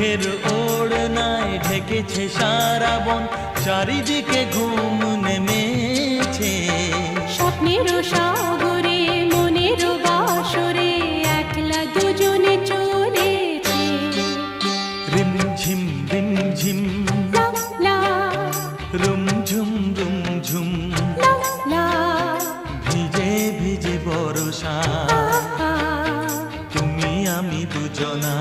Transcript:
মেঘের ওড়নায় ঢেকেছে সারা বন চারিদিকে ঘুম নেমেছে। স্বপ্নের সাগরে মনের বাসরে একলা দুজনে চলেছে। রিম ঝিম রিম ঝিম রুম ঝুম রুম ঝুম ভিজে ভিজে বরষা। তুমি আমি দুজনা।